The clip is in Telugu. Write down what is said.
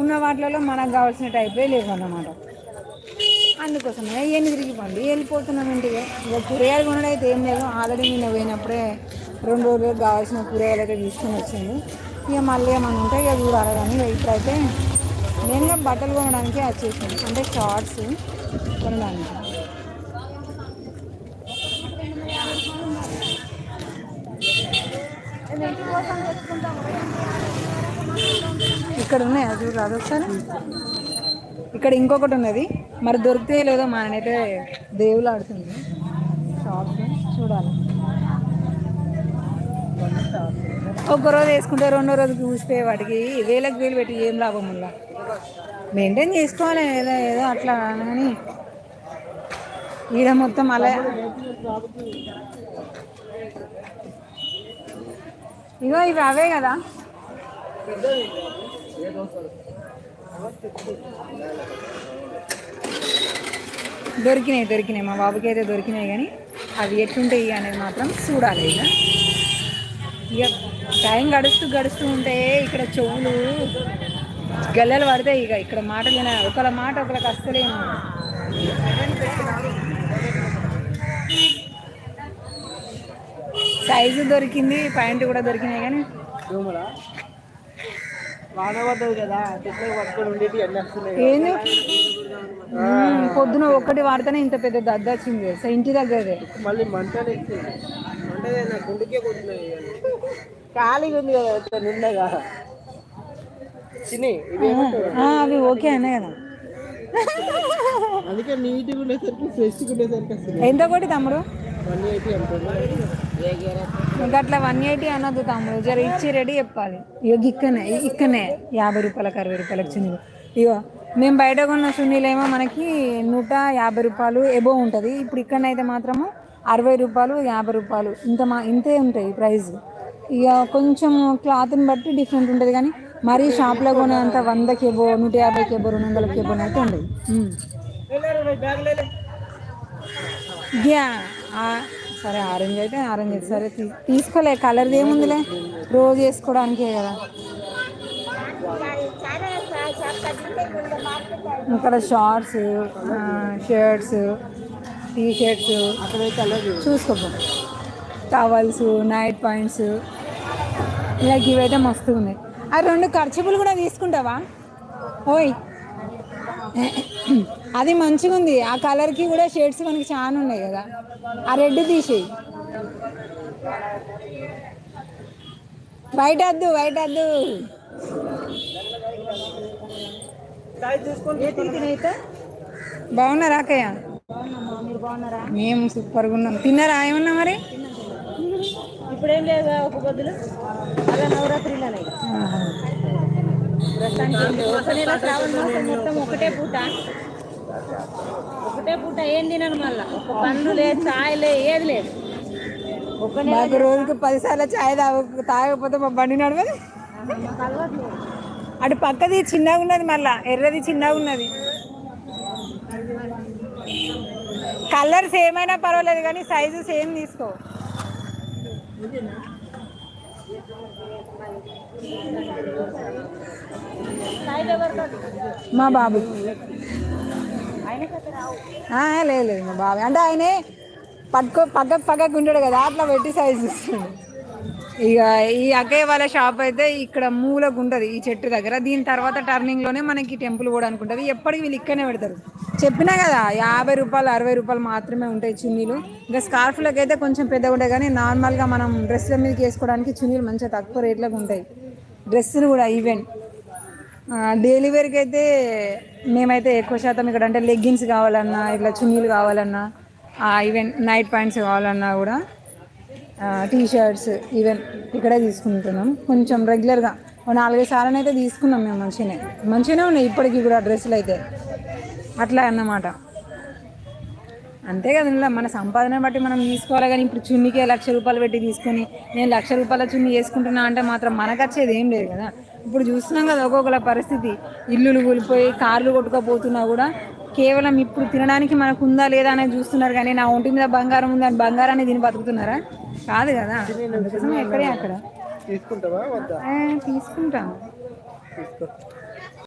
ఉన్న వాటిలలో మనకు కావాల్సిన టైపే లేవు అన్నమాట అందుకోసమే ఎన్ని తిరిగిపోండి వెళ్ళిపోతున్నాం ఇంటికి. ఇక కూరగాయలు కొనడం అయితే ఏం లేదు. ఆల్రెడీ నేను పోయినప్పుడే రెండు రోజులకు కావాల్సిన కూరగాయలు అయితే తీసుకొని వచ్చింది. ఇక మళ్ళీ ఏమైనా ఉంటే ఇక చూడాలి కానీ వెయిట్ ఇప్పుడైతే మెయిన్గా బట్టలు కొనడానికి వచ్చేసింది అంటే షార్ట్స్ కొనడానికి. ఇక్కడ ఉన్నాయా చూడు అది ఒకసారి. ఇక్కడ ఇంకొకటి ఉన్నది. మరి దొరికితే లేదో మా అయితే దేవులు ఆడుతుంది. షాప్ చూడాలి. ఒక రోజు వేసుకుంటే రెండో రోజుకి చూసిపోయే వాటికి వేలకు వేలు పెట్టి ఏం లాభం ఉందా మెయింటైన్ చేసుకోవాలి ఏదో ఏదో అట్లా కానీ ఈడ మొత్తం అలా. ఇగో ఇవి అవే కదా. దొరికినాయి దొరికినాయి. మా బాబుకి అయితే దొరికినాయి కానీ అవి ఎట్లుంటాయి అనేది మాత్రం చూడాలి ఇక ఇక టైం గడుస్తూ గడుస్తూ ఉంటే ఇక్కడ చెవులు గల్లలు పడతాయి ఇక. ఇక్కడ మాటలు విన ఒకళ్ళ మాట ఒకళ్ళకి అస్సలేము సైజు దొరికింది ప్యాంటు కూడా దొరికినాయి కానీ పొద్దున ఒక్కటి వాడితేనే ఇంత పెద్ద దద్ద వచ్చింది తెలుసా ఇంటి దగ్గరే మళ్ళీ ఖాళీగా ఉంది కదా నిండగా అవి ఓకే అనే కదా. అందుకే నీట్గా ఉండేసరికి ఫ్రెష్గా ఉండేసరికి ఎంత కొట్టి తమ్ముడు? వన్ ఎయిటీ ఇంకా అట్లా వన్ ఎయిటీ అనొద్దు తమ్ముడు. జర ఇచ్చి రెడీ చెప్పాలి. ఇగో ఇక్కనే ఇక్కనే యాభై రూపాయలకు అరవై రూపాయలకు చున్నీలు. ఇగో మేము బయట కొన్న చున్నీలేమో మనకి నూట యాభై రూపాయలు ఎబో ఉంటుంది. ఇప్పుడు ఇక్కడనైతే మాత్రము అరవై రూపాయలు యాభై రూపాయలు. ఇంత మా ఇంతే ఉంటాయి ప్రైస్ ఇక కొంచెం క్లాత్ని బట్టి డిఫరెంట్ ఉంటుంది కానీ మరీ షాప్లో కొనేంత వందకి ఎబో నూట యాభైకి ఎబో రెండు వందలకి ఎబో అయితే ఉండదు. యా సరే ఆరెంజ్ అయితే ఆరెంజ్ అయితే సరే తీ- తీసుకోలే కలర్ది ఏముందిలే? రోజు వేసుకోవడానికే కదా. ఇక్కడ షార్ట్స్ షర్ట్స్ టీ షర్ట్స్ అక్కడైతే చూసుకోపో. టవల్స్ నైట్ పాయింట్స్ ఇలా ఇవైతే మస్తు ఉన్నాయి ఆ రెండు ఖర్చుపులు కూడా తీసుకుంటావా? ఓయ్ అది మంచిగా ఉంది ఆ కలర్కి కూడా షేడ్స్ మనకి చాలా ఉన్నాయి కదా. ఆ రెడ్ తీసేయి. వైట్ వద్దు వైట్ వద్దు. బాగున్నారా అక్కయ్య? మేము సూపర్గా ఉన్నాం. తిన్నారా? ఏమన్నా మరి? ఇప్పుడేం లేదు? ఒక బదులు అలా నవరాత్రిలోనే ఆహా. ప్రస్తుతానికి ఏం లేవు. ఒక నెల శ్రావణ మాసం మొత్తం ఒకటే పూట ఒకటే పూట ఏం తినను మళ్ళా ఒక పండ్లు లేదు చాయ్ లేదు ఏది లేదు ఒక నెల రోజుకి పదిసార్లు చాయ్ తాగ తాగకపోతే మా బండి నడవదు. అటు పక్కది చిన్నగా ఉన్నది మళ్ళా ఎర్రది చిన్నగా ఉన్నది. కలర్ సేమ్ అయినా పర్వాలేదు కానీ సైజు సేమ్ తీసుకో. మా బాబు. లేదు లేదు మా బాబు. అంటే ఆయనే పట్టుకో పక్కకు పక్కకు ఉంటాడు కదా అట్లా పెట్టి సైజ్ ఇస్తాడు. ఇక ఈ అక్కయ్య వాళ్ళ షాప్ అయితే ఇక్కడ మూలకు ఉంటుంది ఈ చెట్టు దగ్గర. దీని తర్వాత టర్నింగ్లోనే మనకి టెంపుల్ కూడా అనుకుంటుంది. ఎప్పటికి వీళ్ళు ఇక్కడనే పెడతారు. చెప్పినా కదా యాభై రూపాయలు అరవై రూపాయలు మాత్రమే ఉంటాయి చున్నీలు. ఇంకా స్కార్ఫ్లకు అయితే కొంచెం పెద్దగా ఉంటాయి కానీ నార్మల్గా మనం డ్రెస్ల మీదకి వేసుకోవడానికి చున్నీలు మంచిగా తక్కువ రేట్లకు ఉంటాయి. డ్రెస్సులు కూడా ఈవెంట్ డైలీ వేర్కి అయితే మేమైతే ఎక్కువ శాతం ఇక్కడ అంటే లెగ్గిన్స్ కావాలన్నా ఇట్లా చున్నీలు కావాలన్నా ఈవెన్ నైట్ ప్యాంట్స్ కావాలన్నా కూడా టీ షర్ట్స్ ఈవెన్ ఇక్కడే తీసుకుంటున్నాం. కొంచెం రెగ్యులర్గా నాలుగైదు సార్లు అయితే తీసుకున్నాం మేము మంచిగానే. మంచిగానే ఉన్నాయి ఇప్పటికీ కూడా డ్రెస్సులు అయితే అట్లా అన్నమాట. అంతే కదా ఇలా మన సంపాదన బట్టి మనం తీసుకోవాలి కానీ ఇప్పుడు చున్నీకే లక్ష రూపాయలు పెట్టి తీసుకొని నేను లక్ష రూపాయల చున్నీ వేసుకుంటున్నా అంటే మాత్రం మనకు వచ్చేది ఏం లేదు కదా. ఇప్పుడు చూస్తున్నాం కదా ఒక్కొక్కల పరిస్థితి. ఇల్లులు కూలిపోయి కార్లు కొట్టుకపోతున్నా కూడా కేవలం ఇప్పుడు తినడానికి మనకు ఉందా లేదా అనేది చూస్తున్నారు కానీ నా ఒంటి మీద బంగారం ఉంది అని బంగారాన్ని దీన్ని బతుకుతున్నారా? కాదు కదా. అందుకోసం ఎక్కడే అక్కడ. తీసుకుంటావా తీసుకుంటాం. తీసుకో.